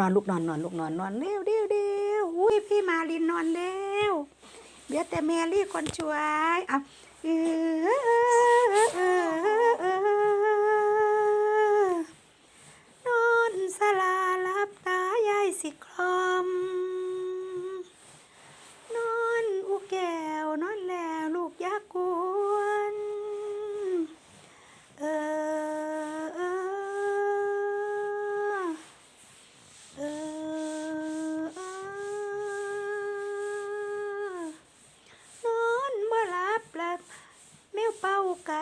นอนลูกนอนนอนลูกนอนนอนเร็วเร็วเร็วอุ้ยพี่มาลินนอนเร็วเดี๋ยวแต่แมรี่คนช่วยเอาเออ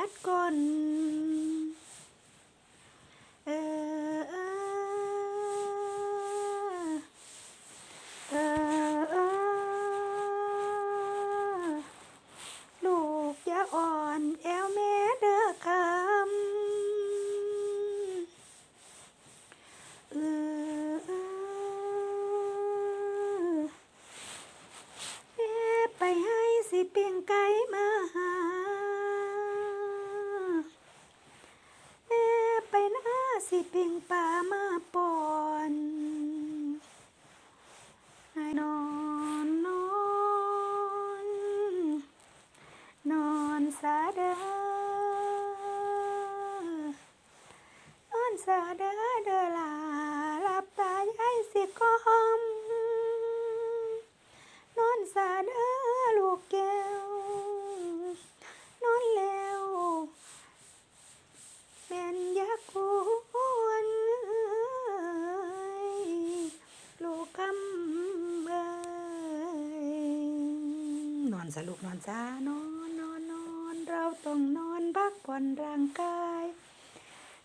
ดก่อน ping pa mapon Ay non. Non Non sada Non sada ซะลูกนอนซะนอนนอนนอนเราต้องนอนพักผ่อนร่างกาย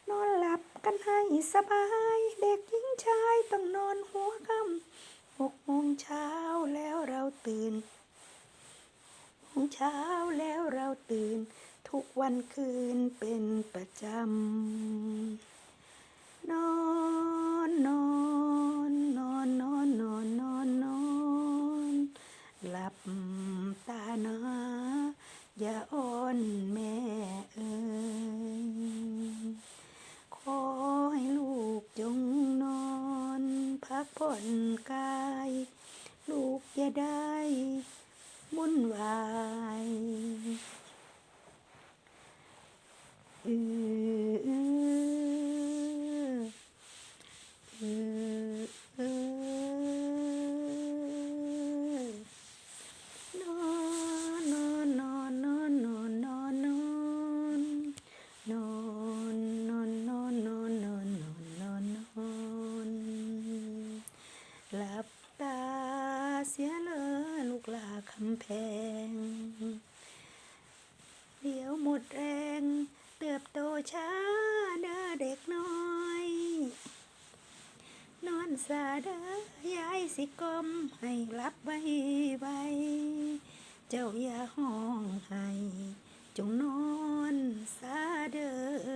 นอนหลับกันให้สบาย เด็กหญิงชายต้องนอนหัวค่ำหกโมงเช้าแล้วเราตื่นหกโมงเช้าแล้วเราตื่น ทุกวันคืนเป็นประจำ หลับตานะอย่าอ้อนแม่เอ่ยขอให้ลูกจงนอนพักผ่อนกาย ลูกอย่าได้วุ่นวายออเอ หลับตาเสียเลยลูกลาคำแพง เดี๋ยวหมดแรง เติบโตช้าเด้อเด็กน้อย นอนซาเด้อยายสิกลมให้รับไว้ไวเจ้าอย่าห้องให้ จงนอนซาเด้อ